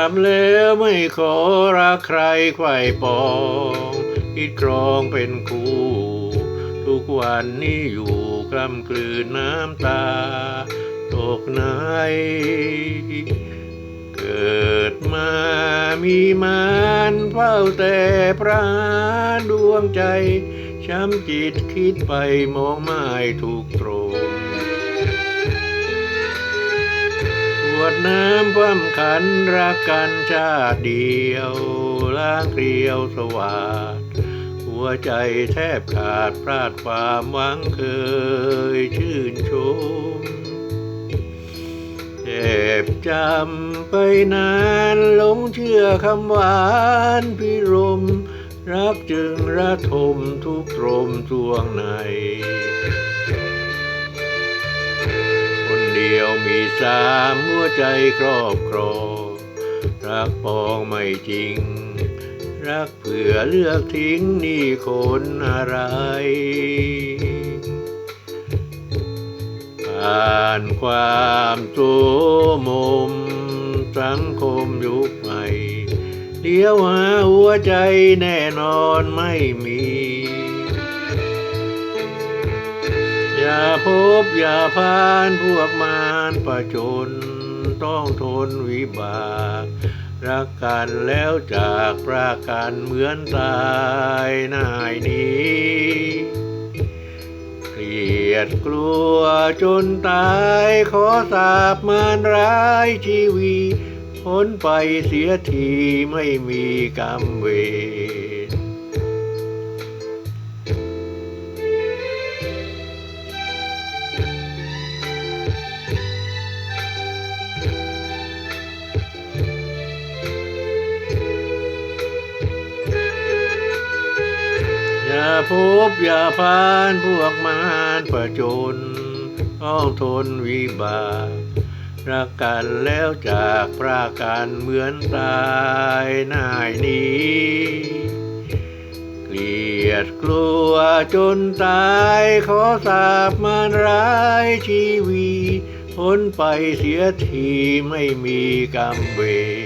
ำแล้วไม่ขอรักใครไขว่ปองคิดครองเป็นคู่ ทุกวันนี้อยู่กล้ำกลืนน้ำตา ตกไหนเกิดมามีมานเฝ้าแต่พระดวงใจ ช้ำจิตคิดไปมองไม่ถูกตรง น้ำความขันรักกันชาติเดียวล้างเกลียวสวาดหัวใจแทบขาดพลาดความหวังเคยชื่นชมเจ็บจำไปนานหลงเชื่อคำหวานพิรม รักจึงระทมทุกตรมทวงในคนเดีย มีสามหัวใจครอบครองรักปองไม่จริง รักเผื่อเลือกทิ้งนี่คนอะไรผ่านความโสมมสังคมยุคใหม่เดียวหาหัวใจแน่นอนไม่มี อย่าพบอย่าพานพวการประจนต้องทนวิบาก รักกันแล้วจากพรากันเหมือนตายนายนี้เกลียดกลัวจนตายขอสาบมารร้ายชีวีพ้นไปเสียทีไม่มีกรรมเวร อย่าพบอย่าพานพวกมารประจนต้องทนวิบากรักกันแล้วจากพรากันเหมือนตายนายนี้ เกลียดกลัวจนตายขอสาบมารร้ายชีวีพ้นไปเสียทีไม่มีกรรมเวร